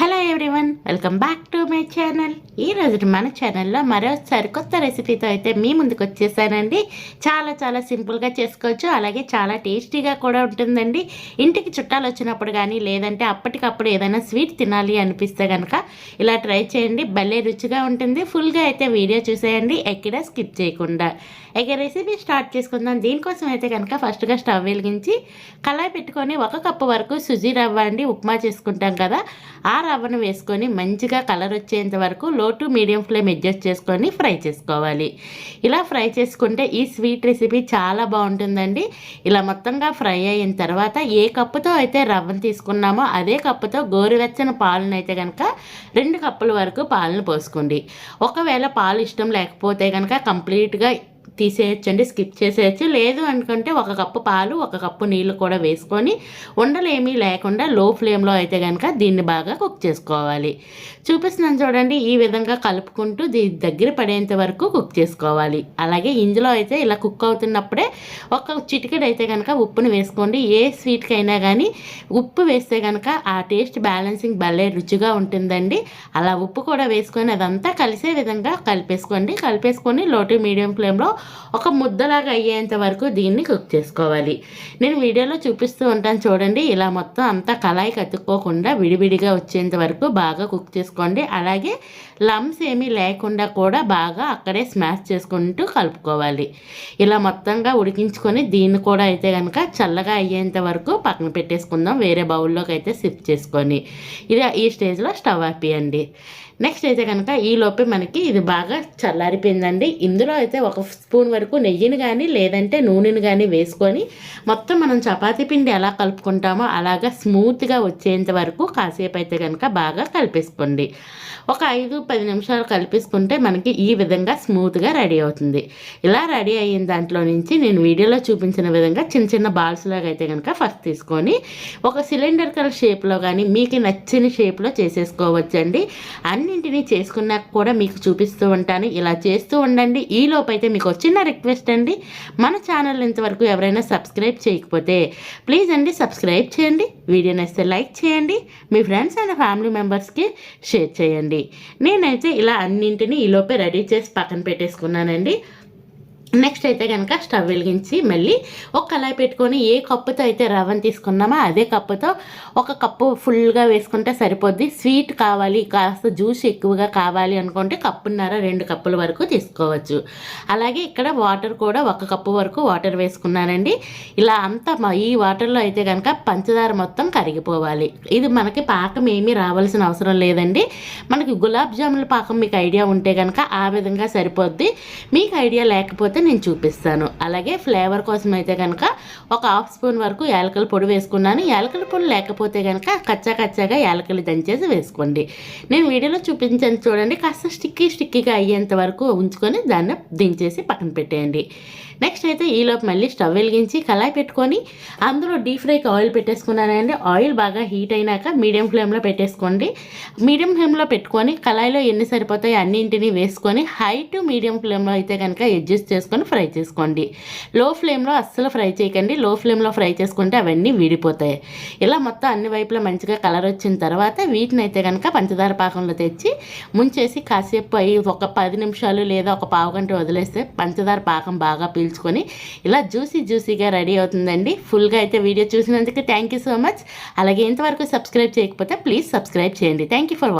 Hello everyone welcome back to my channel ఈ రోజు మన ఛానల్లో మరోసారి కొత్త రెసిపీతో అయితే మీ ముందుకు వచ్చేసానండి. చాలా చాలా సింపుల్గా చేసుకోవచ్చు. అలాగే చాలా టేస్టీగా కూడా ఉంటుందండి. ఇంటికి చుట్టాలు వచ్చినప్పుడు కానీ లేదంటే అప్పటికప్పుడు ఏదైనా స్వీట్ తినాలి అనిపిస్తే కనుక ఇలా ట్రై చేయండి. భలే రుచిగా ఉంటుంది. ఫుల్గా అయితే వీడియో చూసేయండి. ఎక్కడ స్కిప్ చేయకుండా. ఇక రెసిపీ స్టార్ట్ చేసుకుందాం. దీనికోసం అయితే కనుక ఫస్ట్గా స్టవ్ వెలిగించి కళాయి పెట్టుకొని ఒక కప్పు వరకు సుజీ రవ్వ అండి. ఉప్మా చేసుకుంటాం కదా. ఆ రవ్వను వేసుకొని మంచిగా కలర్ వచ్చేంత వరకు low to medium flame adjust చేసుకొని ఫ్రై చేసుకోవాలి. ఇలా ఫ్రై చేసుకుంటే ఈ స్వీట్ రెసిపీ చాలా బాగుంటుందండి. ఇలా మొత్తంగా ఫ్రై అయిన తర్వాత ఏ కప్పుతో అయితే రవ్వను తీసుకున్నామో అదే కప్పుతో గోరువెచ్చని పాలను అయితే కనుక రెండు కప్పుల వరకు పాలను పోసుకోండి. ఒకవేళ పాలు ఇష్టం లేకపోతే కనుక కంప్లీట్గా తీసేయచ్చండి స్కిప్ చేసేయచ్చు. లేదు అనుకుంటే ఒక కప్పు పాలు ఒక కప్పు నీళ్ళు కూడా వేసుకొని ఉండలేమీ లేకుండా లో ఫ్లేమ్లో అయితే కనుక దీన్ని బాగా కుక్ చేసుకోవాలి. చూపిస్తున్నాను చూడండి ఈ విధంగా కలుపుకుంటూ దీని దగ్గర పడేంత వరకు కుక్ చేసుకోవాలి. అలాగే ఇందులో అయితే ఇలా కుక్ అవుతున్నప్పుడే ఒక చిటికెడు అయితే కనుక ఉప్పును వేసుకోండి. ఏ స్వీట్కైనా కానీ ఉప్పు వేస్తే కనుక ఆ టేస్ట్ బ్యాలెన్సింగ్ భలే రుచిగా ఉంటుందండి. అలా ఉప్పు కూడా వేసుకొని అదంతా కలిసే విధంగా కలిపేసుకోండి. కలిపేసుకొని లోటు మీడియం ఫ్లేమ్లో ఒక ముద్దలాగా అయ్యేంత వరకు దీన్ని కుక్ చేసుకోవాలి. నేను వీడియోలో చూపిస్తూ ఉంటాను చూడండి ఇలా మొత్తం అంతా కళాయి కతుక్కోకుండా విడివిడిగా వచ్చేంత వరకు బాగా కుక్ చేసుకోండి. అలాగే లమ్స్ ఏమీ లేకుండా కూడా బాగా అక్కడే స్మాష్ చేసుకుంటూ కలుపుకోవాలి. ఇలా మొత్తంగా ఉడికించుకొని దీన్ని కూడా అయితే కనుక చల్లగా అయ్యేంత వరకు పక్కన పెట్టేసుకుందాం వేరే బౌల్లోకి అయితే షిఫ్ట్ చేసుకొని. ఇది ఈ స్టేజ్లో స్టవ్ ఆపియండి. నెక్స్ట్ అయితే కనుక ఈ లోపే మనకి ఇది బాగా చల్లారిపోయిందండి. ఇందులో అయితే ఒక స్పూన్ వరకు నెయ్యిని కానీ లేదంటే నూనెని కానీ వేసుకొని మొత్తం మనం చపాతీ పిండి ఎలా కలుపుకుంటామో అలాగా స్మూత్గా వచ్చేంత వరకు కాసేపు అయితే కనుక బాగా కలిపేసుకోండి. ఒక ఐదు పది నిమిషాలు కలిపేసుకుంటే మనకి ఈ విధంగా స్మూత్గా రెడీ అవుతుంది. ఇలా రెడీ అయిన దాంట్లో నుంచి నేను వీడియోలో చూపించిన విధంగా చిన్న చిన్న బాల్స్ లాగా అయితే కనుక ఫస్ట్ తీసుకొని ఒక సిలిండర్ కలర్ షేప్లో కానీ మీకు నచ్చిన షేప్లో చేసేసుకోవచ్చండి. అన్నింటినీ చేసుకున్నాక కూడా మీకు చూపిస్తూ ఉంటాను. ఇలా చేస్తూ ఉండండి. ఈ లోపైతే మీకు చిన్న రిక్వెస్ట్ అండి. మన ఛానల్ ఇంతవరకు ఎవరైనా సబ్స్క్రైబ్ చేయకపోతే ప్లీజ్ అండి సబ్స్క్రైబ్ చేయండి. వీడియో నచ్చితే లైక్ చేయండి. మీ ఫ్రెండ్స్ అండ్ ఫ్యామిలీ మెంబర్స్కి షేర్ చేయండి. నేనైతే ఇలా అన్నింటినీ ఈలోపే రెడీ చేసి పక్కన పెట్టేసుకున్నానండి. నెక్స్ట్ అయితే కనుక స్టవ్ వెలిగించి మళ్ళీ ఒక కళాయి పెట్టుకొని ఏ కప్పుతో అయితే రవ్వను తీసుకున్నామో అదే కప్పుతో ఒక కప్పు ఫుల్గా వేసుకుంటే సరిపోద్ది. స్వీట్ కావాలి కాస్త జ్యూస్ ఎక్కువగా కావాలి అనుకుంటే కప్పున్నర రెండు కప్పుల వరకు తీసుకోవచ్చు. అలాగే ఇక్కడ వాటర్ కూడా ఒక కప్పు వరకు వాటర్ వేసుకున్నానండి. ఇలా అంతా ఈ వాటర్లో అయితే కనుక పంచదార మొత్తం కరిగిపోవాలి. ఇది మనకి పాకం ఏమీ రావాల్సిన అవసరం లేదండి. మనకి గులాబ్ జాముల పాకం మీకు ఐడియా ఉంటే కనుక ఆ విధంగా సరిపోద్ది. మీకు ఐడియా లేకపోతే నేను చూపిస్తాను. అలాగే ఫ్లేవర్ కోసం అయితే కనుక ఒక హాఫ్ స్పూన్ వరకు యాలకల పొడి వేసుకున్నాను. యాలకల పొడి లేకపోతే కనుక కచ్చా కచ్చాగా యాలకలు దంచేసి వేసుకోండి. నేను వీడియోలో చూపించాను చూడండి. కాస్త స్టిక్కీ స్టిక్కీగా అయ్యేంత వరకు ఉంచుకొని దాన్ని దించేసి పక్కన పెట్టేయండి. నెక్స్ట్ అయితే ఈలోపు మళ్ళీ స్టవ్ వెలిగించి కళాయి పెట్టుకొని అందులో డీప్ ఫ్రైకి ఆయిల్ పెట్టేసుకున్నానండి. ఆయిల్ బాగా హీట్ అయినాక మీడియం ఫ్లేమ్లో పెట్టేసుకోండి. మీడియం ఫ్లేమ్లో పెట్టుకొని కళాయిలో ఎన్ని సరిపోతాయి అన్నింటినీ వేసుకొని హై టు మీడియం ఫ్లేమ్లో అయితే కనుక అడ్జస్ట్ చేసుకొని ఫ్రై చేసుకోండి. లో ఫ్లేమ్లో అస్సలు ఫ్రై చేయకండి. లో ఫ్లేమ్లో ఫ్రై చేసుకుంటే అవన్నీ విడిపోతాయి. ఇలా మొత్తం అన్ని వైపులా మంచిగా కలర్ వచ్చిన తర్వాత వీటిని అయితే కనుక పంచదార పాకంలో తెచ్చి ముంచేసి కాసేపు అయ్యి ఒక పది నిమిషాలు లేదా ఒక పావు గంట వదిలేస్తే పంచదార పాకం బాగా పీల్చుకొని ఇలా జ్యూసీ జ్యూసీగా రెడీ అవుతుందండి. ఫుల్గా అయితే వీడియో చూసినందుకు థ్యాంక్ యూ సో మచ్. అలాగే ఇంతవరకు సబ్స్క్రైబ్ చేయకపోతే ప్లీజ్ సబ్స్క్రైబ్ చేయండి. Thank you for